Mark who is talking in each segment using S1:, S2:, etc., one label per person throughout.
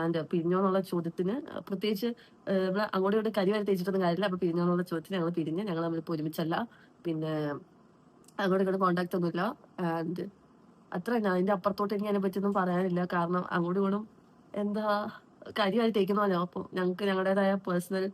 S1: And പിരിഞ്ഞോ എന്നുള്ള ചോദ്യത്തിന് പ്രത്യേകിച്ച് ഇവിടെ അങ്ങോട്ടും ഇങ്ങോട്ടും കരി വരെ തേച്ചിട്ടൊന്നും കാര്യമില്ല. അപ്പൊ പിരിഞ്ഞോ ചോദ്യത്തിന് ഞങ്ങൾ പിരിഞ്ഞ് ഞങ്ങൾ നമ്മളിപ്പോൾ ഒരുമിച്ചല്ല. പിന്നെ അങ്ങോട്ടും ഇങ്ങോട്ട് കോണ്ടാക്ട് ഒന്നുമില്ല. ആൻഡ് അത്ര തന്നെ. അതിന്റെ അപ്പുറത്തോട്ട് എനിക്ക് അതിനെ പറ്റിയൊന്നും പറയാനില്ല. കാരണം അങ്ങോട്ടും ഇങ്ങോട്ടും എന്താ കരിവാരി തേക്കുന്ന പോലെ അപ്പം ഞങ്ങൾക്ക് ഞങ്ങളുടേതായ പേഴ്സണൽ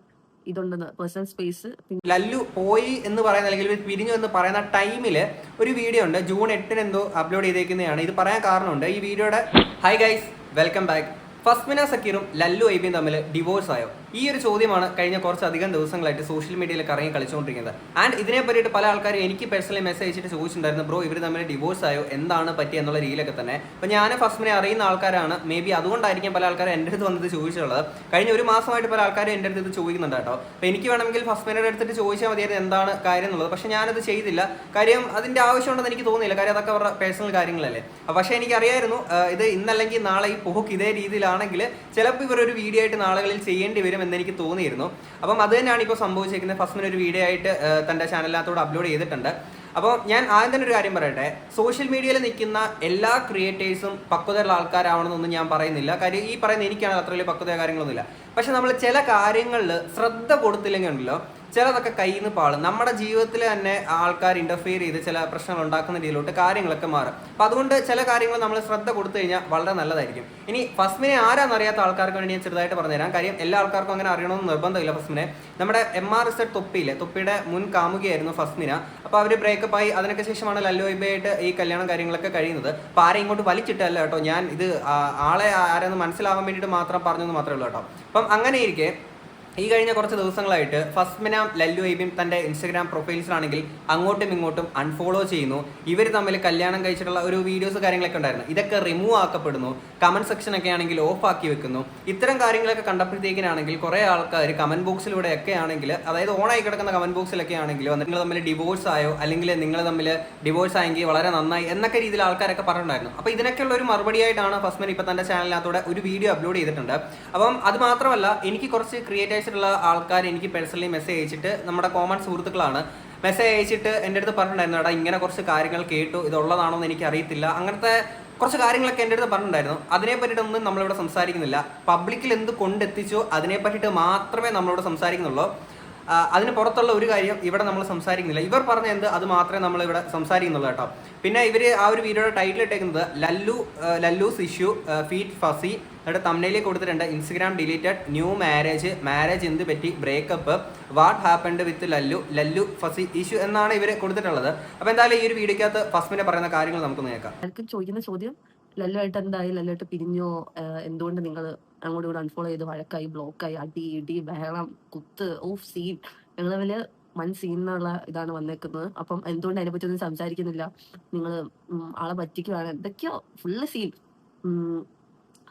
S1: ഇതുണ്ടെന്ന് പേഴ്സണൽ സ്പേസ്
S2: ലല്ലു പോയി എന്ന് പറയുന്ന അല്ലെങ്കിൽ പിരിഞ്ഞു എന്ന് പറയുന്ന ടൈമിൽ ഒരു വീഡിയോ ഉണ്ട്. ജൂൺ എട്ടിന് എന്തോ അപ്ലോഡ് ചെയ്തേക്കുന്നതാണ്. ഇത് പറയാൻ കാരണമുണ്ട്. ഈ വീഡിയോയുടെ hi guys welcome back Fasmina സക്കീറും Lallu ഐബിയും തമ്മിൽ ഡിവോഴ്സ് ആയോ? ഈ ഒരു ചോദ്യമാണ് കഴിഞ്ഞ കുറച്ചധികം ദിവസങ്ങളായിട്ട് സോഷ്യൽ മീഡിയയിൽ കറങ്ങി കളിച്ചുകൊണ്ടിരിക്കുന്നത്. ആൻഡ് ഇതിനെ പറ്റിയിട്ട് പല ആൾക്കാരും എനിക്ക് പേഴ്സണലി മെസ്സേജ് അയച്ചിട്ട് ചോദിച്ചിട്ടുണ്ടായിരുന്നു ബ്രോ ഇവർ തമ്മിൽ ഡിവോഴ്സ് ആയോ? എന്താണ് പറ്റിയ? എന്നുള്ള രീതിയിലൊക്കെ തന്നെ. അപ്പോൾ ഞാൻ ഫസ്റ്റ് ഫസ്മിനെ അറിയുന്ന ആൾക്കാരാണ്. മേ ബി അതുകൊണ്ടായിരിക്കും പല ആൾക്കാരും എന്റെ അടുത്ത് വന്നത് ചോദിച്ചിട്ടുള്ളത്. കഴിഞ്ഞ ഒരു മാസമായിട്ട് പല ആൾക്കാരും എന്റെ അടുത്ത് ഇത് ചോദിക്കുന്നുണ്ട് കേട്ടോ. അപ്പോൾ എനിക്ക് വേണമെങ്കിൽ ഫസ്റ്റ് ഫസ്മിനയുടെ അടുത്തിട്ട് ചോദിച്ചാൽ മതിയായിരുന്നു എന്താണ് കാര്യം എന്നുള്ളത്. പക്ഷേ ഞാനത് ചെയ്തില്ല. കാര്യം അതിന്റെ ആവശ്യമുണ്ടെന്ന് എനിക്ക് തോന്നിയില്ല. കാര്യം അതൊക്കെ അവരുടെ പേഴ്സണൽ കാര്യങ്ങളല്ലേ. പക്ഷേ എനിക്കറിയായിരുന്നു ഇത് ഇന്നല്ലെങ്കിൽ നാളെ ഈ പോക്ക് ഇതേ രീതിയിലാണെങ്കിൽ ചിലപ്പോൾ ഇവർ ഒരു വീഡിയോ ആയിട്ട് നാളുകളിൽ ചെയ്യേണ്ടി വരും എന്ന് എനിക്ക് തോന്നിയിരുന്നു. അപ്പം അത് തന്നെയാണ് ഇപ്പോൾ സംഭവിച്ചിരിക്കുന്നത്. ഫസ്റ്റിന് ഒരു വീഡിയോ ആയിട്ട് തന്റെ ചാനലിനകത്തോട് അപ്ലോഡ് ചെയ്തിട്ടുണ്ട്. അപ്പോൾ ഞാൻ ആദ്യം തന്നെ ഒരു കാര്യം പറയട്ടെ. സോഷ്യൽ മീഡിയയിൽ നിൽക്കുന്ന എല്ലാ ക്രിയേറ്റേഴ്സും പക്വതയുള്ള ആൾക്കാരാവണമെന്നൊന്നും ഞാൻ പറയുന്നില്ല. കാര്യം ഈ പറയുന്ന എനിക്കാണ് അത്ര വലിയ പക്വത കാര്യങ്ങളൊന്നുമില്ല. പക്ഷെ നമ്മൾ ചില കാര്യങ്ങളിൽ ശ്രദ്ധ കൊടുത്തില്ലെങ്കിൽ ഉണ്ടല്ലോ ചിലതൊക്കെ കയ്യിൽ നിന്ന് പാളും. നമ്മുടെ ജീവിതത്തിൽ തന്നെ ആൾക്കാർ ഇന്റർഫിയർ ചെയ്ത് ചില പ്രശ്നങ്ങൾ ഉണ്ടാക്കുന്ന രീതിയിലോട്ട് കാര്യങ്ങളൊക്കെ മാറും. അപ്പോൾ അതുകൊണ്ട് ചില കാര്യങ്ങൾ നമ്മൾ ശ്രദ്ധ കൊടുത്തു കഴിഞ്ഞാൽ വളരെ നല്ലതായിരിക്കും. ഇനി ഫസ്മിനെ ആരാന്നറിയാത്ത ആൾക്കാർക്ക് വേണ്ടി ഞാൻ ചെറുതായിട്ട് പറഞ്ഞുതരാം. കാര്യം എല്ലാ ആൾക്കാർക്കും അങ്ങനെ അറിയണമെന്ന് നിർബന്ധമില്ല ഫസ്മിനെ. നമ്മുടെ എം ആർ എസ് തൊപ്പിയില്ലേ തൊപ്പിയുടെ മുൻ കാമുകിയായിരുന്നു ഫസ്മിന. അപ്പോൾ അവർ ബ്രേക്കപ്പ് ആയി. അതിനൊക്കെ ശേഷമാണ് ലല്ലോ ഇബയായിട്ട് ഈ കല്യാണം കാര്യങ്ങളൊക്കെ കഴിയുന്നത്. അപ്പോൾ ആരെ ഇങ്ങോട്ട് വലിച്ചിട്ടല്ല കേട്ടോ ഞാൻ ഇത് ആളെ ആരെന്ന് മനസ്സിലാവാൻ വേണ്ടിയിട്ട് മാത്രം പറഞ്ഞെന്ന് മാത്രമേ ഉള്ളൂ കേട്ടോ. അപ്പം അങ്ങനെ ഇരിക്കെ ഈ കഴിഞ്ഞ കുറച്ച് ദിവസങ്ങളായിട്ട് ഫസ്മിന ലല്ലു ഐബിയും തന്റെ ഇൻസ്റ്റഗ്രാം പ്രൊഫൈൽസിലാണെങ്കിൽ അങ്ങോട്ടും ഇങ്ങോട്ടും അൺഫോളോ ചെയ്യുന്നു. ഇവർ തമ്മിൽ കല്യാണം കഴിച്ചിട്ടുള്ള ഒരു വീഡിയോസ് കാര്യങ്ങളൊക്കെ ഉണ്ടായിരുന്നു. ഇതൊക്കെ റിമൂവ് ആക്കപ്പെടുന്നു. കമന്റ് സെക്ഷൻ ഒക്കെ ആണെങ്കിൽ ഓഫ് ആക്കി വെക്കുന്നു. ഇത്തരം കാര്യങ്ങളൊക്കെ കണ്ടപ്പോഴത്തേക്കിനാണെങ്കിൽ കുറേ ആൾക്കാർ കമന്റ് ബോക്സിലൂടെയൊക്കെ ആണെങ്കിൽ അതായത് ഓണായി കിടക്കുന്ന കമന്റ് ബോക്സിലൊക്കെ ആണെങ്കിൽ നിങ്ങൾ തമ്മിൽ ഡിവോഴ്സ് ആയോ? അല്ലെങ്കിൽ നിങ്ങൾ തമ്മിൽ ഡിവോഴ്സ് ആയെങ്കിൽ വളരെ നന്നായി എന്നൊക്കെ രീതിയിൽ ആൾക്കാരൊക്കെ പറഞ്ഞിട്ടുണ്ടായിരുന്നു. അപ്പോൾ ഇതിനൊക്കെയുള്ള ഒരു മറുപടിയായിട്ടാണ് ഫസ്മൻ ഇപ്പോൾ തന്റെ ചാനലിനകത്തൂടെ ഒരു വീഡിയോ അപ്ലോഡ് ചെയ്തിട്ടുണ്ട്. അപ്പം അത് മാത്രമല്ല എനിക്ക് കുറച്ച് ക്രിയേറ്റേഴ്സ് ഉള്ള ആൾക്കാർ എനിക്ക് പേഴ്സണലി മെസ്സേജ് അയച്ചിട്ട് നമ്മുടെ കോമൺ സുഹൃത്തുക്കളാണ്. മെസ്സേജ് അയച്ചിട്ട് എന്റെ അടുത്ത് പറഞ്ഞിട്ടുണ്ടായിരുന്നു ഇങ്ങനെ കുറച്ച് കാര്യങ്ങൾ കേട്ടു ഇതുള്ളതാണോ എന്ന് എനിക്ക് അറിയത്തില്ല. അങ്ങനത്തെ കുറച്ച് കാര്യങ്ങളൊക്കെ എന്റെ അടുത്ത് പറഞ്ഞിട്ടുണ്ടായിരുന്നു. അതിനെ പറ്റിയിട്ടൊന്നും നമ്മളിവിടെ സംസാരിക്കുന്നില്ല. പബ്ലിക്കിൽ എന്ത് കൊണ്ടെത്തിച്ചോ അതിനെ പറ്റിയിട്ട് മാത്രമേ നമ്മളിവിടെ സംസാരിക്കുന്നുള്ളൂ. അതിന് പുറത്തുള്ള ഒരു കാര്യം ഇവിടെ നമ്മൾ സംസാരിക്കുന്നില്ല. ഇവർ പറഞ്ഞ എന്ത് അത് മാത്രമേ നമ്മൾ ഇവിടെ സംസാരിക്കുന്നുള്ളൂ കേട്ടോ. പിന്നെ ഇവർ ആ ഒരു വീഡിയോയുടെ ടൈറ്റിൽ ഇട്ടേക്കുന്നത് ലല്ലു ലല്ലു ഇഷ്യൂ ഫീറ്റ് ഫസി എന്നിട്ട് തമ്മിലേക്ക് കൊടുത്തിട്ടുണ്ട് Instagram deleted new marriage marriage എന്ത് പറ്റി breakup what happened with Lallu Lallu Fasi issue എന്നാണ് ഇവർ കൊടുത്തിട്ടുള്ളത്. അപ്പോൾ എന്തായാലും ഈ ഒരു വീഡിയോക്കകത്ത് ഫസ്മിനെ പറയുന്ന കാര്യങ്ങൾ നമുക്ക് നോക്കാം
S1: ചോദിക്കുന്ന ചോദ്യം ലല്ലു ലല്ലുമായിട്ട് എന്തായി ലല്ലുമായിട്ട് പിരിഞ്ഞോ എന്തുകൊണ്ട് നിങ്ങൾ അങ്ങോട്ടും ഇവിടെ അൺഫോളോ ചെയ്ത് വഴക്കായി ബ്ലോക്കായി അടി ഇടി ബഹളം കുത്ത് ഓഫ് സീൻ ഞങ്ങൾ തമ്മിൽ വൻ സീൻ എന്നുള്ള ഇതാണ് വന്നേക്കുന്നത്. അപ്പം എന്തുകൊണ്ട് അതിനെ പറ്റി ഒന്നും സംസാരിക്കുന്നില്ല? നിങ്ങൾ ആളെ പറ്റിക്കുവാണ്. എന്തൊക്കെയോ ഫുള്ള് സീൻ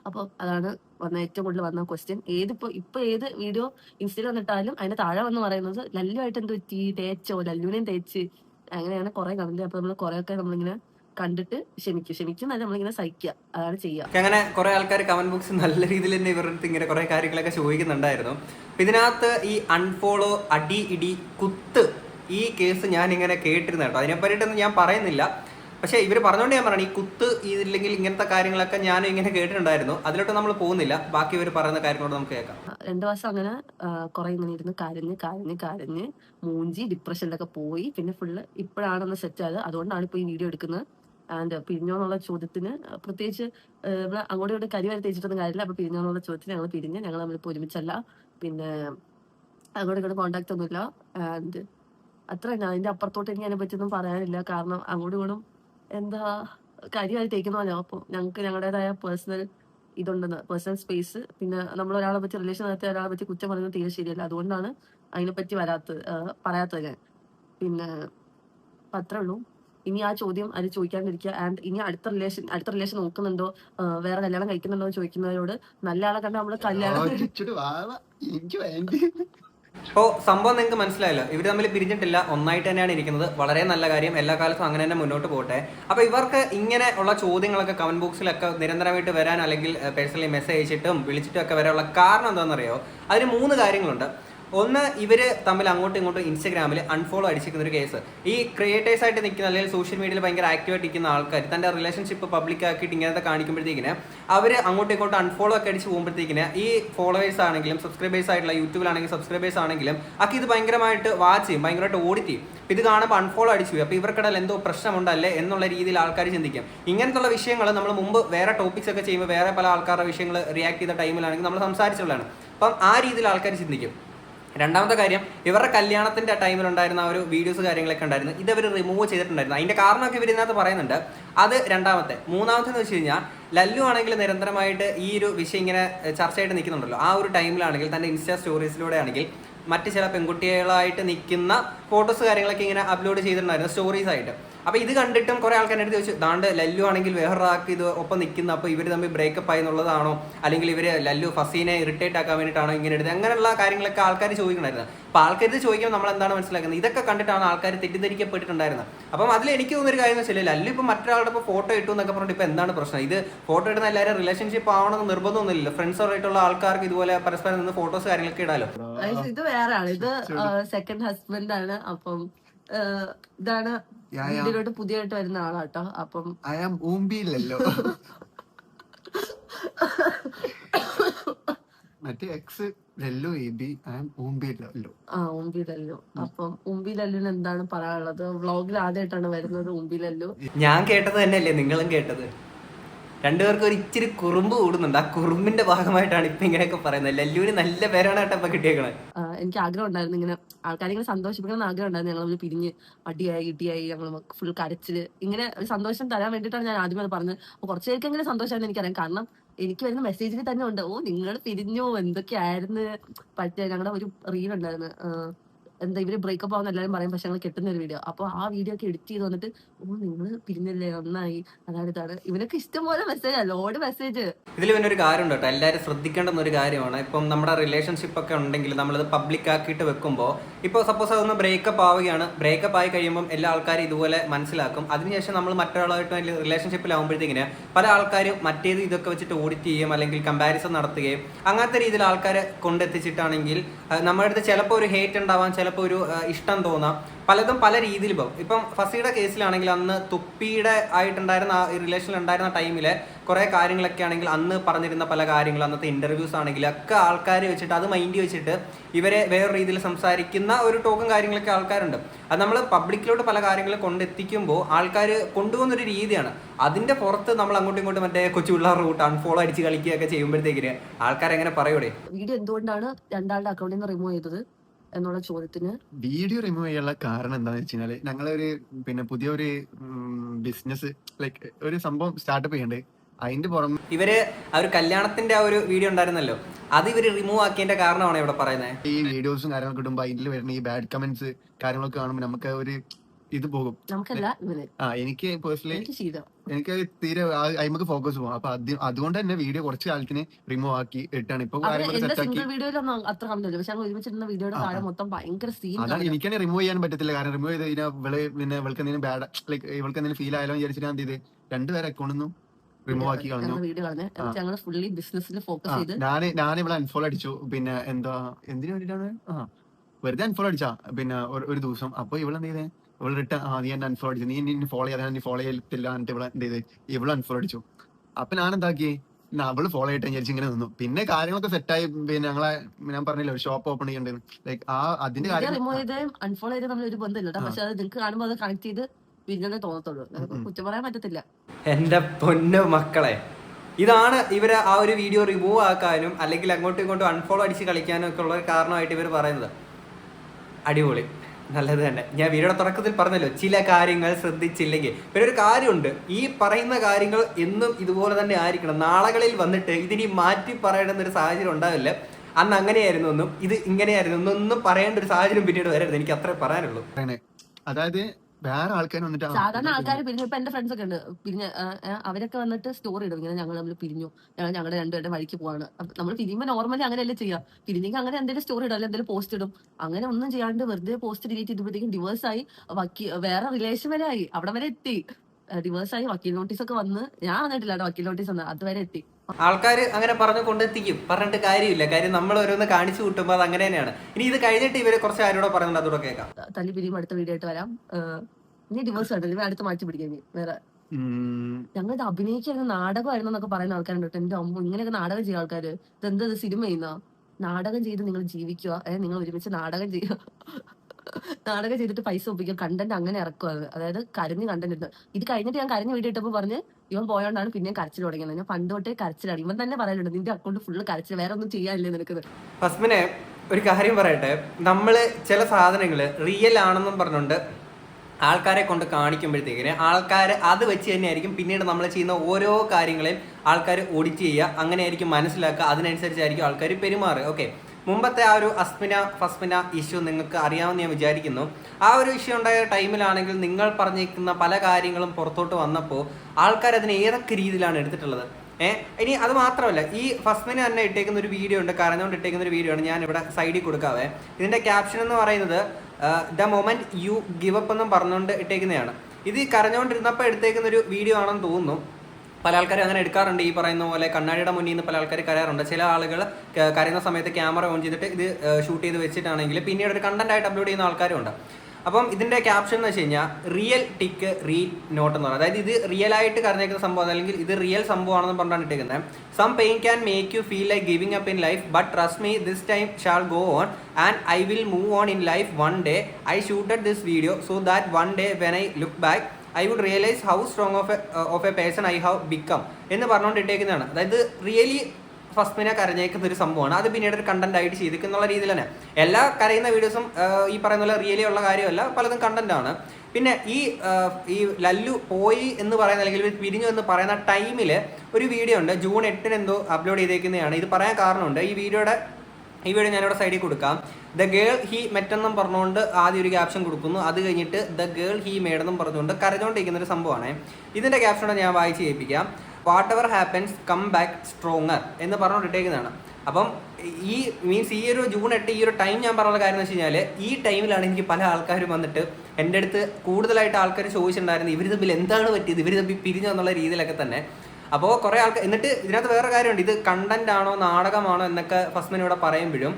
S1: അപ്പോൾ അതാണ് വന്ന ഏറ്റവും കൂടുതൽ വന്ന ക്വസ്റ്റ്യൻ ഏതിപ്പോ ഇപ്പൊ ഏത് വീഡിയോ ഇൻസ്റ്റയിൽ വന്നിട്ടാലും അതിന്റെ താഴെ വന്ന് പറയുന്നത് ലല്ലുമായിട്ട് എന്ത് പറ്റി തേച്ചോ? ലല്ലുവിനെയും തേച്ച്. അങ്ങനെയാണ് കുറെ കമന്റ് അപ്പൊ നമ്മൾ കുറെ ഒക്കെ നമ്മളിങ്ങനെ കണ്ടിട്ട് ക്ഷമിക്കും. ക്ഷമിക്കും എന്നല്ല നമ്മളിങ്ങനെ സഹിക്കുക. അതാണ് ചെയ്യുക.
S2: അങ്ങനെ കുറെ ആൾക്കാർ കമന്റ് ബോക്സ് നല്ല രീതിയിൽ തന്നെ ഇവരുടെ അടുത്ത് ഇങ്ങനെ കുറെ കാര്യങ്ങളൊക്കെ ചോദിക്കുന്നുണ്ടായിരുന്നു. ഇതിനകത്ത് ഈ അൺഫോളോ അടി ഇടി കുത്ത് ഈ കേസ് ഞാൻ ഇങ്ങനെ കേട്ടിരുന്നു കേട്ടോ. അതിനെ പറ്റിയിട്ടൊന്നും ഞാൻ പറയുന്നില്ല. പക്ഷേ ഇവർ പറഞ്ഞുകൊണ്ട് ഞാൻ പറഞ്ഞു ഈ കുത്ത് ഇതില്ലെങ്കിൽ ഇങ്ങനത്തെ കാര്യങ്ങളൊക്കെ ഞാൻ ഇങ്ങനെ കേട്ടിട്ടുണ്ടായിരുന്നു. അതിലോട്ട് നമ്മൾ പോകുന്നില്ല. ബാക്കി ഇവർ പറയുന്ന കാര്യങ്ങളോട് നമുക്ക് കേൾക്കാം.
S1: രണ്ടു മാസം അങ്ങനെ കുറെ ഇങ്ങനെ ഇരുന്ന് കരഞ്ഞ് കരഞ്ഞ് കരഞ്ഞ് മൂഞ്ചി ഡിപ്രഷനിലൊക്കെ പോയി. പിന്നെ ഫുള്ള് ഇപ്പോഴാണെന്ന് സെറ്റ് ആയത്. അതുകൊണ്ടാണ് ഇപ്പോൾ ഈ വീഡിയോ എടുക്കുന്നത്. ആൻഡ് പിരിഞ്ഞോ എന്നുള്ള ചോദ്യത്തിന് ആ, പ്രത്യേകിച്ച് ആ, ഇവിടെ അങ്ങോട്ടും ഇങ്ങോട്ടും കരി വരെ തേച്ചിട്ടൊന്നും കാര്യമില്ല. അപ്പൊ പിരിഞ്ഞോ എന്നുള്ള ചോദ്യത്തിന് ഞങ്ങൾ പിരിഞ്ഞ് ഞങ്ങൾ നമ്മളിപ്പോൾ ഒരുമിച്ചല്ല. പിന്നെ അങ്ങോട്ടും ഇങ്ങോട്ട് കോണ്ടാക്ട് ഒന്നുമില്ല. ആൻഡ് അത്ര തന്നെ. അതിന്റെ അപ്പുറത്തോട്ട് എനിക്ക് അതിനെ പറ്റിയൊന്നും പറയാനില്ല. കാരണം അങ്ങോട്ടും ഇങ്ങോട്ടും എന്താ കാര്യമായി തേക്കുന്നോ അപ്പൊ അപ്പം ഞങ്ങൾക്ക് ഞങ്ങളുടേതായ പേഴ്സണൽ ഇതുണ്ടെന്ന് പേഴ്സണൽ സ്പേസ് പിന്നെ നമ്മൾ ഒരാളെ പറ്റി റിലേഷൻ നടത്തിയ ഒരാളെ പറ്റി കുറ്റം പറയുന്നത് തീരെ ശരിയല്ല. അതുകൊണ്ടാണ് അതിനെപ്പറ്റി വരാത്തത് പറയാത്തത് ഞാൻ. പിന്നെ അത്രേ ഉള്ളൂ. ഇനി ആ ചോദ്യം അത് ചോദിക്കാണ്ടിരിക്കുക ആൻഡ് ഇനി അടുത്ത റിലേഷൻ അടുത്ത റിലേഷൻ നോക്കുന്നുണ്ടോ? വേറെ കല്യാണം കഴിക്കുന്നുണ്ടോ എന്ന് ചോദിക്കുന്നവരോട് നല്ല ആളെ കണ്ട നമ്മൾ കല്യാണം
S3: ഇച്ചിരി വാവ എനിക്ക് വേണ്ടി.
S2: അപ്പോൾ സംഭവം നിങ്ങൾക്ക് മനസ്സിലായല്ലോ. ഇവർ തമ്മിൽ പിരിഞ്ഞിട്ടില്ല. ഒന്നായിട്ട് തന്നെയാണ് ഇരിക്കുന്നത്. വളരെ നല്ല കാര്യം. എല്ലാ കാലത്തും അങ്ങനെ തന്നെ മുന്നോട്ട് പോട്ടെ. അപ്പോൾ ഇവർക്ക് ഇങ്ങനെ ഉള്ള ചോദ്യങ്ങളൊക്കെ കമന്റ് ബോക്സിലൊക്കെ നിരന്തരമായിട്ട് വരാൻ അല്ലെങ്കിൽ പേഴ്സണലി മെസ്സേജ് അയച്ചിട്ടും വിളിച്ചിട്ടും ഒക്കെ വരാനുള്ള കാരണം എന്താണെന്നറിയോ? അതിന് മൂന്ന് കാര്യങ്ങളുണ്ട്. ഒന്ന് ഇവർ തമ്മിൽ അങ്ങോട്ടും ഇങ്ങോട്ടും ഇൻസ്റ്റാഗ്രാമിൽ അൺഫോളോ അടിച്ചിരിക്കുന്ന ഒരു കേസ് ഈ ക്രിയേറ്റേഴ്സ് ആയിട്ട് നിൽക്കുന്ന അല്ലെങ്കിൽ സോഷ്യൽ മീഡിയയിൽ ഭയങ്കര ആക്റ്റീവായിട്ട് ഇരിക്കുന്ന ആൾക്കാർ തന്റെ റിലേഷൻഷിപ്പ് പബ്ലിക് ആക്കിയിട്ട് ഇങ്ങനത്തെ കാണിക്കുമ്പോഴത്തേക്കിന് അവർ അങ്ങോട്ടും ഇങ്ങോട്ടും അൺഫോളോ ഒക്കെ അടിച്ച് പോകുമ്പോഴത്തേക്കിന് ഈ ഫോളോവേഴ്സ് ആണെങ്കിലും സബ്സ്ക്രൈബേഴ്സ് ആയിട്ടുള്ള യൂട്യൂബിലാണെങ്കിലും സബ്സ്ക്രൈബേഴ്സ് ആണെങ്കിലും ഒക്കെ ഇത് ഭയങ്കരമായിട്ട് വാച്ച് ചെയ്യും ഭയങ്കരമായിട്ട് ഓഡിറ്റ് ചെയ്യും. ഇത് കാണുമ്പോൾ അൺഫോളോ അടിച്ചു അപ്പോൾ ഇവർക്കിടയിൽ എന്തോ പ്രശ്നമുണ്ടല്ലേ എന്നുള്ള രീതിയിൽ ആൾക്കാർ ചിന്തിക്കും. ഇങ്ങനത്തുള്ള വിഷയങ്ങൾ നമ്മൾ മുമ്പ് വേറെ ടോപ്പിക്സ് ഒക്കെ ചെയ്യുമ്പോൾ വേറെ പല ആൾക്കാരുടെ വിഷയങ്ങൾ റിയാക്ട് ചെയ്ത ടൈമിലാണെങ്കിൽ നമ്മൾ സംസാരിച്ചുള്ളതാണ്. അപ്പം ആ രീതിയിൽ ആൾക്കാർ ചിന്തിക്കും. രണ്ടാമത്തെ കാര്യം ഇവരുടെ കല്യാണത്തിന്റെ ടൈമിൽ ഉണ്ടായിരുന്ന ആ ഒരു വീഡിയോസ് കാര്യങ്ങളൊക്കെ ഉണ്ടായിരുന്നു. ഇത് അവർ റിമൂവ് ചെയ്തിട്ടുണ്ടായിരുന്നു. അതിന്റെ കാരണമൊക്കെ ഇവർ ഇതിനകത്ത് പറയുന്നുണ്ട്. അത് രണ്ടാമത്തെ. മൂന്നാമത്തെ എന്ന് വെച്ച് കഴിഞ്ഞാൽ ലല്ലു ആണെങ്കിൽ നിരന്തരമായിട്ട് ഈ ഒരു വിഷയം ഇങ്ങനെ ചർച്ചയായിട്ട് നിൽക്കുന്നുണ്ടല്ലോ. ആ ഒരു ടൈമിലാണെങ്കിൽ തന്റെ ഇൻസ്റ്റാ സ്റ്റോറീസിലൂടെ ആണെങ്കിൽ മറ്റ് ചില പെൺകുട്ടികളായിട്ട് നിൽക്കുന്ന ഫോട്ടോസ് കാര്യങ്ങളൊക്കെ ഇങ്ങനെ അപ്ലോഡ് ചെയ്തിട്ടുണ്ടായിരുന്നു സ്റ്റോറീസ് ആയിട്ട്. അപ്പൊ ഇത് കണ്ടിട്ടും കുറെ ആൾക്കാരുടെ എടുത്ത് ചോദിച്ചു ദാണ്ട് ലല്ലു ആണെങ്കിൽ വേറൊരാൾക്ക് ഇത് ഒപ്പം നിൽക്കുന്ന അപ്പൊ ഇവർ തമ്മിൽ ബ്രേക്കപ്പ് ആയി എന്നുള്ളതാണോ? അല്ലെങ്കിൽ ഇവർ ലല്ലു ഫസീനെ ഇറിറ്റേറ്റ് ആക്കാൻ വേണ്ടിയിട്ടാണോ ഇങ്ങനെ എടുത്തത് അങ്ങനെയുള്ള കാര്യങ്ങളൊക്കെ ആൾക്കാർ ചോദിക്കണമായിരുന്നു അപ്പൊ ആൾക്കാർ ഇത് ചോദിക്കുമ്പോൾ നമ്മൾ എന്താണ് മനസ്സിലാക്കുന്നത്? ഇതൊക്കെ കണ്ടിട്ടാണ് ആൾക്കാർ തെറ്റിദ്ധരിക്കപ്പെട്ടിട്ടുണ്ടായിരുന്നത്. അപ്പം അതിൽ എനിക്ക് തോന്നുന്ന ഒരു കാര്യം എന്ന് വെച്ചാൽ ലല്ലു ഇപ്പൊ മറ്റൊരാളുടെ ഇപ്പോൾ ഫോട്ടോ ഇട്ടു എന്നൊക്കെ പറഞ്ഞിട്ട് ഇപ്പൊ എന്താണ് പ്രശ്നം? ഇത് ഫോട്ടോ ഇടുന്ന എല്ലാവരും റിലേഷൻഷിപ്പ് ആവണമെന്ന് നിർബന്ധമൊന്നുമില്ല ഫ്രണ്ട്സുമായിട്ടുള്ള ആൾക്കാർക്ക് ഇതുപോലെ പരസ്പരം നിന്ന് ഫോട്ടോസ് കാര്യങ്ങളൊക്കെ ഇടാലോ?
S1: ഇത് വേറെ ആണ് ഇത് സെക്കൻഡ് ഹസ്ബൻഡ് ആണ്. അപ്പം ഇതാണ്. വീട്ടിലോട്ട് പുതിയതായിട്ട് വരുന്ന ആളാട്ടോ. അപ്പം
S3: ഐ ആം ഊമ്പിയില്ലല്ലോ. മറ്റേ എക്സ് ലല്ലോ ഐ ആം
S1: ആ അപ്പം എന്താണ് പറയാനുള്ളത്? വ്ളോഗിൽ ആദ്യമായിട്ടാണ് വരുന്നത് ഉമ്പിലല്ലു
S2: ഞാൻ കേട്ടത് തന്നെയല്ലേ നിങ്ങളും കേട്ടത്? രണ്ടുപേർക്കും ഒരു ഇച്ചിരി കുറുമ്പ് കൂടുന്നുണ്ട്. ആ കുറുമ്പിന്റെ ഭാഗമായിട്ടാണ് ഇപ്പൊ ഇങ്ങനെയൊക്കെ പറയുന്നത്. ലല്ലുവിന് നല്ല പേരാണ് കേട്ടോ ഇപ്പൊ
S1: എനിക്ക് ആഗ്രഹം ഉണ്ടായിരുന്നു ഇങ്ങനെ ആൾക്കാരെ ഇങ്ങനെ സന്തോഷിപ്പിക്കണം ആഗ്രഹം ഉണ്ടായിരുന്നു. ഞങ്ങൾ പിരിഞ്ഞ് അടിയായി ഇടിയായി ഞങ്ങൾ ഫുൾ കരച്ചിൽ. ഇങ്ങനെ ഒരു സന്തോഷം തരാൻ വേണ്ടിയിട്ടാണ് ഞാൻ ആദ്യമേ അത് പറഞ്ഞത്. അപ്പൊ കുറച്ച് എങ്ങനെ സന്തോഷമാണെന്ന് എനിക്കറിയാം. കാരണം എനിക്ക് വരുന്ന മെസ്സേജിൽ തന്നെ ഉണ്ട്. ഓ നിങ്ങൾ പിരിഞ്ഞു എന്തൊക്കെയായിരുന്നു? പറ്റിയ ഞങ്ങളുടെ ഒരു റീൽ ഉണ്ടായിരുന്നു. എന്താ ഇവർ ബ്രേക്കപ്പ് ആവുന്ന എല്ലാവരും പറയും പക്ഷെ ഞങ്ങൾ കെട്ടുന്ന ഒരു വീഡിയോ അപ്പൊ ആ വീഡിയോ ഒക്കെ എഡിറ്റ് ചെയ്ത് വന്നിട്ട് ഓ നിങ്ങൾ പിരിഞ്ഞല്ലേ? ഒന്നായി അതാണ് ഇവനൊക്കെ ഇഷ്ടംപോലെ മെസ്സേജ് ലോഡ് മെസ്സേജ്
S2: ഇതിൽ പിന്നെ ഒരു കാര്യം ഉണ്ട് കേട്ടോ. എല്ലാവരും ശ്രദ്ധിക്കേണ്ടുന്ന ഒരു കാര്യമാണ്. ഇപ്പം നമ്മുടെ റിലേഷൻഷിപ്പ് ഒക്കെ ഉണ്ടെങ്കിൽ നമ്മളത് പബ്ലിക് ആക്കിയിട്ട് വെക്കുമ്പോൾ ഇപ്പോൾ സപ്പോസ് അതൊന്ന് ബ്രേക്കപ്പ് ആവുകയാണ്. ബ്രേക്കപ്പ് ആയി കഴിയുമ്പോൾ എല്ലാ ആൾക്കാരും ഇതുപോലെ മനസ്സിലാക്കും. അതിനുശേഷം നമ്മൾ മറ്റൊരാളായിട്ട് റിലേഷൻഷിപ്പിലാവുമ്പോഴത്തേക്കിന് പല ആൾക്കാരും മറ്റേത് ഇതൊക്കെ വെച്ചിട്ട് ഓഡിറ്റ് ചെയ്യും അല്ലെങ്കിൽ കമ്പാരിസൺ നടത്തുകയും അങ്ങനത്തെ രീതിയിൽ ആൾക്കാരെ കൊണ്ടെത്തിച്ചിട്ടാണെങ്കിൽ നമ്മുടെ അടുത്ത് ചിലപ്പോൾ ഒരു ഹേറ്റ് ഉണ്ടാവാം ചിലപ്പോൾ ഒരു ഇഷ്ടം തോന്നാം. പലതും പല രീതിയിൽ പോകും. ഇപ്പം ഫസിയുടെ കേസിലാണെങ്കിൽ അന്ന് തുപ്പിയുടെ ആയിട്ടുണ്ടായിരുന്ന ആ റിലേഷൻ ഉണ്ടായിരുന്ന ടൈമിൽ കുറേ കാര്യങ്ങളൊക്കെ ആണെങ്കിൽ അന്ന് പറഞ്ഞിരുന്ന പല കാര്യങ്ങൾ അന്നത്തെ ഇന്റർവ്യൂസ് ആണെങ്കിൽ ഒക്കെ ആൾക്കാർ വെച്ചിട്ട് അത് മൈൻഡ് വെച്ചിട്ട് ഇവരെ വേറെ രീതിയിൽ സംസാരിക്കുന്ന ഒരു ടോക്കും കാര്യങ്ങളൊക്കെ ആൾക്കാരുണ്ട്. അത് നമ്മൾ പബ്ലിക്കിലോട്ട് പല കാര്യങ്ങൾ കൊണ്ടെത്തിക്കുമ്പോൾ ആൾക്കാർ കൊണ്ടുപോകുന്നൊരു രീതിയാണ്. അതിന്റെ പുറത്ത് നമ്മൾ അങ്ങോട്ടും ഇങ്ങോട്ടും മറ്റേ കൊച്ചു പിള്ളേർ റൂട്ട് അൺഫോളോ അടിച്ച് കളിക്കുകയൊക്കെ ചെയ്യുമ്പോഴത്തേക്കിന് ആൾക്കാരെങ്ങനെ പറയൂടെ?
S1: വീഡിയോ എന്തുകൊണ്ടാണ് രണ്ടാളുടെ അക്കൗണ്ടിൽ നിന്ന് റിമൂവ് ചെയ്തത്? എന്നുള്ള ചോദ്യത്തിന്?
S3: വീഡിയോ റിമൂവ് ചെയ്യാനുള്ള കാരണം എന്താന്ന് വെച്ച് കഴിഞ്ഞാൽ ഞങ്ങളൊരു പിന്നെ പുതിയൊരു ബിസിനസ് ലൈക് ഒരു സംഭവം സ്റ്റാർട്ടപ്പ് ചെയ്യണ്ടേ അതിന്റെ പുറമെ
S2: ഇവർ അവർ ഒരു കല്യാണത്തിന്റെ ആ ഒരു വീഡിയോ ഉണ്ടായിരുന്നല്ലോ. അത് ഇവർ റിമൂവ് ആക്കിയതിന്റെ കാരണമാണ് ഇവിടെ പറയുന്നത്?
S3: ഈ വീഡിയോസും കാര്യങ്ങളൊക്കെ ഇടുമ്പോൾ അതിൽ വരുന്ന ഈ ബാഡ് കമന്റ്സ് കാര്യങ്ങളൊക്കെ കാണുമ്പോൾ നമുക്ക് ഒരു ഇത് പോകും.
S1: നമുക്കല്ല ഇവന്
S3: ആ എനിക്ക് പേഴ്സണലി
S1: എനിക്ക്
S3: തീരെ അയിമക്ക് ഫോക്കസ് പോകും അപ്പൊ ആദ്യം അതുകൊണ്ട് തന്നെ വീഡിയോ കുറച്ച് കാലത്തിന് റിമൂവ് ആക്കി ഇട്ടാണ്. ഇപ്പൊ അതാണ് എനിക്ക് റിമൂവ് ചെയ്യാൻ പറ്റത്തില്ല. കാരണം റിമൂവ് ചെയ്ത് കഴിഞ്ഞാൽ ഇവൾ പിന്നെ ഇവൾക്ക് എന്തെങ്കിലും ബാഡ് ലൈക്ക് ഇവൾക്ക് എന്തെങ്കിലും ഫീൽ ആയാലോ വിചാരിച്ചിട്ട് ഞാൻ എന്ത് ചെയ്ത്? രണ്ടുപേരെ അക്കൗണ്ടിൽ റിമൂവ് ആക്കി കളഞ്ഞു.
S1: ഫുള്ളി ബിസിനസ്സിൽ ഫോക്കസ് ചെയ്ത്
S3: ഞാൻ ഞാൻ ഇവിടെ അൺഫോളോ അടിച്ചു. പിന്നെ എന്താ എന്തിനു വേണ്ടിട്ടാണ്? വെറുതെ അൺഫോളോ അടിച്ചാ. പിന്നെ ഒരു- ദിവസം. അപ്പൊ ഇവളെന്ത് ചെയ്തേ? ഇവൾ റിട്ടേൺ ആ നീ എന്നെ അൺഫോളോ അടിച്ചു. നീ നീ ഫോളോ ചെയ്യാതെ നീ ഫോളോ ചെയ്തില്ല എന്നിട്ട് ഇവിടെ എന്ത് ചെയ്ത്? ഇവൾ അൺഫോളോ അടിച്ചു. അപ്പൊ ഞാൻ എന്താക്കി? ഞാൻ അവൾ ഫോളോ ചെയ്യട്ടെ വിചാരിച്ച് ഇങ്ങനെ നിന്നു. പിന്നെ കാര്യങ്ങളൊക്കെ സെറ്റായി പിന്നെ ഞങ്ങളെ ഞാൻ പറഞ്ഞില്ല ഒരു ഷോപ്പ് ഓപ്പൺ ചെയ്യണ്ടത് ലൈക്ക് ആ അതിന്റെ കാര്യം
S1: റിമൂവ് ചെയ്ത് അൺഫോളോ ചെയ്ത് നമ്മൾ ഒരു ബന്ധമില്ല പക്ഷെ അത് നിങ്ങൾക്ക് കാണുമ്പോൾ അത് കണക്ട് ചെയ്ത് പിന്നീട് തോന്നത്തുള്ളൂ. നമുക്ക്
S3: ഉം.
S1: കുറ്റം പറയാൻ പറ്റത്തില്ല.
S2: എന്റെ പൊന്നു മക്കളെ ഇതാണ് ഇവരെ ആ ഒരു വീഡിയോ റിമൂവ് ആക്കാനും അല്ലെങ്കിൽ അങ്ങോട്ടും ഇങ്ങോട്ടും അൺഫോളോ അടിച്ച് കളിക്കാനും ഒക്കെ ഉള്ള ഒരു കാരണമായിട്ട് ഇവർ പറയുന്നത്. അടിപൊളി. നല്ലത് തന്നെ. ഞാൻ വീഡിയോയുടെ തുടക്കത്തിൽ പറഞ്ഞല്ലോ ചില കാര്യങ്ങൾ ശ്രദ്ധിച്ചില്ലെങ്കിൽ. പിന്നെ ഒരു കാര്യമുണ്ട് ഈ പറയുന്ന കാര്യങ്ങൾ എന്നും ഇതുപോലെ തന്നെ ആയിരിക്കണം. നാളകളിൽ വന്നിട്ട് ഇതിനി മാറ്റി പറയേണ്ടുന്ന ഒരു സാഹചര്യം ഉണ്ടാവില്ല. അന്ന് അങ്ങനെയായിരുന്നു എന്നും ഇത് ഇങ്ങനെയായിരുന്നു ഒന്നും പറയേണ്ട ഒരു സാഹചര്യം പിന്നീട് വരരുത്. എനിക്ക് അത്രേ പറയാനുള്ളൂ.
S3: അതായത് വേറെ ആൾക്കാർ വന്നിട്ട്
S1: സാധാരണ ആൾക്കാർ പിരിഞ്ഞു ഇപ്പൊ എന്റെ ഫ്രണ്ട്സ് ഒക്കെ ഉണ്ട്. പിരിഞ്ഞ അവരൊക്കെ വന്നിട്ട് സ്റ്റോറി ഇടും. ഇങ്ങനെ ഞങ്ങൾ തമ്മിൽ പിരിഞ്ഞു. ഞങ്ങൾ ഞങ്ങളുടെ രണ്ടുപേരുടെ വഴിക്ക് പോവാണ്. നമ്മൾ പിരിയുമ്പോൾ നോർമലി അങ്ങനെയല്ലേ ചെയ്യാം. പിരിഞ്ഞെങ്കിൽ അങ്ങനെ എന്തെങ്കിലും സ്റ്റോറി ഇടും അല്ലെങ്കിൽ എന്തെങ്കിലും പോസ്റ്റ് ഇടും. അങ്ങനെ ഒന്നും ചെയ്യാണ്ട് വെറുതെ പോസ്റ്റ് ഡിലീറ്റ് ചെയ്തപ്പോഴത്തേക്കും ഡിവേഴ്സ് ആയി. ബാക്കി വേറെ റിലേഷൻ വരെ ആയി. അവിടെ വരെ എത്തി. ഡിവേഴ്സ് ആയി വക്കീൽ നോട്ടീസ് ഒക്കെ വന്ന് ഞാൻ വന്നിട്ടില്ല വക്കീൽ നോട്ടീസ് വന്ന് അതുവരെ എത്തി.
S2: ആൾക്കാർ അങ്ങനെ പറഞ്ഞു കൊണ്ടെത്തിക്കും. പറഞ്ഞിട്ട് കാര്യമില്ല. കാര്യം നമ്മൾ ഓരോന്ന് കാണിച്ചു കൂട്ടുമ്പോൾ അത് അങ്ങനെ തന്നെയാണ്. ഇനി ഇത് കഴിഞ്ഞിട്ട് ഇവർ കുറച്ച് ആരോടെ പറയുന്നുണ്ട്. അതോടെ കേൾക്കാം.
S1: തല്ലി പിരിയും അടുത്ത വീഡിയോ ആയിട്ട് വരാം. ഇനി ഡിവോഴ്സ് കണ്ടില്ല ഇവ അടുത്ത് മാറ്റി പിടിക്കാൻ ഇനി. വേറെ. ഞങ്ങൾ ഇത് അഭിനയിക്കുന്ന നാടകമായിരുന്നു എന്നൊക്കെ പറയുന്ന ആൾക്കാരുണ്ട് എന്റെ അമ്മ ഇങ്ങനെയൊക്കെ നാടകം ചെയ്യുന്ന ആൾക്കാര്. ഇതെന്താ ഇത് സിനിമ ചെയ്യുന്ന? നാടകം ചെയ്ത് നിങ്ങൾ ജീവിക്കുക. ഏഹ് നിങ്ങൾ ഒരുമിച്ച് നാടകം ചെയ്യുക. നാടകം ചെയ്തിട്ട് പൈസ ഒപ്പിക്കും. കണ്ടന്റ് അങ്ങനെ ഇറക്കുക അതായത് കരഞ്ഞ് കണ്ടന്റ് ഇത് കഴിഞ്ഞിട്ട് ഞാൻ കരഞ്ഞ് വീഡിയോ ഇട്ടപ്പോൾ പറഞ്ഞ് ഇവൻ പോയോണ്ടാണ് പിന്നെ കരച്ചിൽ തുടങ്ങിയത്. ഞാൻ പണ്ട് തൊട്ടേ കരച്ചിലാണ്. ഇവൻ തന്നെ പറയാനുണ്ട് നിന്റെ അക്കൗണ്ട് ഫുള്ള് കരച്ചിൽ. വേറെ ഒന്നും ചെയ്യാനില്ലേ നിനക്ക്
S2: ഫസ്മിനെ ഒരു കാര്യം പറയട്ടെ. നമ്മൾ ചില സാധനങ്ങൾ റിയൽ ആണെന്നും പറഞ്ഞുകൊണ്ട് ആൾക്കാരെ കൊണ്ട് കാണിക്കുമ്പോഴത്തേക്കിന് ആൾക്കാർ അത് വെച്ച് തന്നെയായിരിക്കും പിന്നീട് നമ്മൾ ചെയ്യുന്ന ഓരോ കാര്യങ്ങളെയും ആൾക്കാർ ഓഡിറ്റ് ചെയ്യുക അങ്ങനെയായിരിക്കും മനസ്സിലാക്കുക അതിനനുസരിച്ചായിരിക്കും ആൾക്കാർ പെരുമാറുക. ഓക്കെ മുമ്പത്തെ ആ ഒരു അസ്മിന ഫസ്മിന ഇഷ്യൂ നിങ്ങൾക്ക് അറിയാമെന്ന് ഞാൻ വിചാരിക്കുന്നു. ആ ഒരു ഇഷ്യൂ ഉണ്ടായ ടൈമിലാണെങ്കിൽ നിങ്ങൾ പറഞ്ഞിരിക്കുന്ന പല കാര്യങ്ങളും പുറത്തോട്ട് വന്നപ്പോൾ ആൾക്കാർ അതിനെ ഏതൊക്കെ രീതിയിലാണ് എടുത്തിട്ടുള്ളത്? ഏഹ് ഇനി അത് മാത്രമല്ല ഈ ഫസ്മിന തന്നെ ഇട്ടേക്കുന്ന ഒരു വീഡിയോ ഉണ്ട് കരഞ്ഞുകൊണ്ട് ഇട്ടേക്കുന്ന ഒരു വീഡിയോ ആണ് ഞാൻ ഇവിടെ സൈഡിൽ കൊടുക്കാവേ. ഇതിന്റെ ക്യാപ്ഷൻ എന്ന് പറയുന്നത് the moment you give up എന്നും പറഞ്ഞുകൊണ്ട് ഇട്ടേക്കുന്നതാണ്. ഇത് കരഞ്ഞുകൊണ്ടിരുന്നപ്പോൾ എടുത്തേക്കുന്ന ഒരു വീഡിയോ ആണെന്ന് തോന്നുന്നു. പല ആൾക്കാരും അങ്ങനെ എടുക്കാറുണ്ട്. ഈ പറയുന്ന പോലെ കണ്ണാടിയുടെ മുന്നിൽ നിന്ന് പല ആൾക്കാർ കരയാറുണ്ട്. ചില ആളുകൾ കരയുന്ന സമയത്ത് ക്യാമറ ഓൺ ചെയ്തിട്ട് ഇത് ഷൂട്ട് ചെയ്ത് വെച്ചിട്ടാണെങ്കിൽ പിന്നീട് ഒരു കണ്ടന്റ് ആയിട്ട് അപ്ലോഡ് ചെയ്യുന്ന ആൾക്കാരും ഉണ്ട്. അപ്പം ഇതിന്റെ ക്യാപ്ഷൻ എന്ന് വെച്ച് കഴിഞ്ഞാൽ റിയൽ ടിക്ക് റീ നോട്ട് എന്ന് പറയുന്നത് അതായത് ഇത് റിയൽ ആയിട്ട് കരഞ്ഞേക്കുന്ന സംഭവം അല്ലെങ്കിൽ ഇത് റിയൽ സംഭവമാണെന്ന് പറഞ്ഞാണ് ഇട്ടേക്കുന്നത്. Some pain can make you feel like giving up in life but trust me this time shall go on and I will move on in life one day I shooted this video so that one day when I look back I would realise how strong of of a person I have become എന്ന് പറഞ്ഞുകൊണ്ട് ഇട്ടേക്കുന്നതാണ് അതായത് really first മിനെ കരഞ്ഞേക്കുന്ന ഒരു സംഭവമാണ്. അത് പിന്നീട് ഒരു content ആയിട്ട് ചെയ്തിരിക്കുന്നുള്ള രീതിയിൽ തന്നെ. എല്ലാ കരയുന്ന വീഡിയോസും ഈ പറയുന്ന പോലെ റിയലി ഉള്ള കാര്യമല്ല പലതും കണ്ടന്റ് ആണ്. പിന്നെ ഈ ഈ ലല്ലു പോയി എന്ന് പറയുന്ന അല്ലെങ്കിൽ പിരിഞ്ഞു എന്ന് പറയുന്ന ടൈമിൽ ഒരു വീഡിയോ ഉണ്ട്. ജൂൺ എട്ടിന് എന്തോ അപ്ലോഡ് ചെയ്തേക്കുന്നതാണ്. ഇത് പറയാൻ കാരണമുണ്ട്. ഈ വീഡിയോയുടെ ഈ വീഡിയോ ഞാനിവിടെ സൈഡിൽ കൊടുക്കാം. ദ ഗേൾ ഹി മെറ്റെന്നും പറഞ്ഞുകൊണ്ട് ആദ്യം ഒരു ക്യാപ്ഷൻ കൊടുക്കുന്നു. അത് കഴിഞ്ഞിട്ട് ദ ഗേൾ ഹി മേഡെന്നും പറഞ്ഞുകൊണ്ട് കരഞ്ഞുകൊണ്ടിരിക്കുന്ന ഒരു സംഭവമാണ്. ഇതിന്റെ ക്യാപ്ഷൻ ഞാൻ വായിച്ച് കേൾപ്പിക്കാം. Whatever happens come back stronger എന്ന് പറഞ്ഞുകൊണ്ടിട്ടേക്കുന്നതാണ്. അപ്പം ഈ മീൻസ് ഈ ഒരു ജൂൺ എട്ട് ഈ ഒരു ടൈം ഞാൻ പറഞ്ഞ കാര്യം എന്ന് വെച്ച് കഴിഞ്ഞാൽ ഈ ടൈമിലാണ് എനിക്ക് പല ആൾക്കാരും വന്നിട്ട് എന്റെ അടുത്ത് കൂടുതലായിട്ട് ആൾക്കാർ ചോദിച്ചിട്ടുണ്ടായിരുന്നു ഇവർ തമ്മിൽ എന്താണ് പറ്റിയത്? ഇവർ തമ്മിൽ പിരിഞ്ഞു എന്നുള്ള രീതിയിലൊക്കെ തന്നെ. അപ്പോൾ കുറേ ആൾക്കാർ എന്നിട്ട് ഇതിനകത്ത് വേറെ കാര്യമുണ്ട്. ഇത് കണ്ടന്റ് ആണോ നാടകമാണോ എന്നൊക്കെ ഫസ്റ്റ് ഫസ്മിന് ഇവിടെ പറയുമ്പോഴും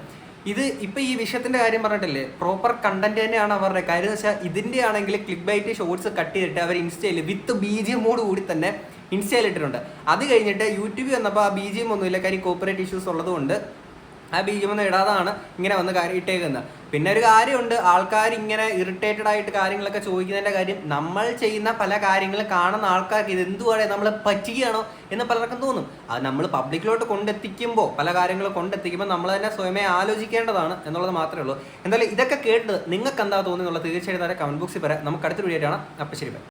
S2: ഇത് ഇപ്പൊ ഈ വിഷയത്തിന്റെ കാര്യം പറഞ്ഞിട്ടില്ലേ? പ്രോപ്പർ കണ്ടന്റ് തന്നെയാണ് അവരുടെ കാര്യം. വെച്ചാൽ ഇതിന്റെ ആണെങ്കിൽ ക്ലിക്ക് ബൈറ്റ് ഷോർട്സ് കട്ട് ചെയ്തിട്ട് അവർ ഇൻസ്റ്റയിൽ വിത്ത് ബി ജി എമ്മോട് കൂടി തന്നെ ഇൻസ്റ്റയിൽ ഇട്ടിട്ടുണ്ട്. അത് കഴിഞ്ഞിട്ട് യൂട്യൂബിൽ വന്നപ്പോൾ ആ ബി ജി എം ഒന്നുമില്ല കാര്യം കോപ്പറേറ്റ് ഇഷ്യൂസ് ഉള്ളതുകൊണ്ട് ആ ബീജം ഒന്നും ഇടാതാണ് ഇങ്ങനെ വന്ന് കാര്യം ഇട്ടേക്കുന്നത്. പിന്നെ ഒരു കാര്യമുണ്ട് ആൾക്കാർ ഇങ്ങനെ ഇറിറ്റേറ്റഡ് ആയിട്ട് കാര്യങ്ങളൊക്കെ ചോദിക്കുന്നതിന്റെ കാര്യം നമ്മൾ ചെയ്യുന്ന പല കാര്യങ്ങളും കാണുന്ന ആൾക്കാർക്ക് ഇത് എന്തുവാണ് നമ്മൾ പറ്റുകയാണോ എന്ന് പലർക്കും തോന്നും. അത് നമ്മൾ പബ്ലിക്കിലോട്ട് കൊണ്ടെത്തിക്കുമ്പോൾ പല കാര്യങ്ങൾ കൊണ്ടെത്തിക്കുമ്പോൾ നമ്മൾ തന്നെ സ്വയമേ ആലോചിക്കേണ്ടതാണ് എന്നുള്ളത് മാത്രമേ ഉള്ളൂ. എന്തായാലും ഇതൊക്കെ കേട്ട് നിങ്ങൾക്ക് എന്താ തോന്നുന്നുള്ളത് തീർച്ചയായിട്ടും കമന്റ് ബോക്സിൽ പറയാം. നമുക്ക് അടുത്തൊരു വീഡിയോ ആണ് അപ്പം ശരി.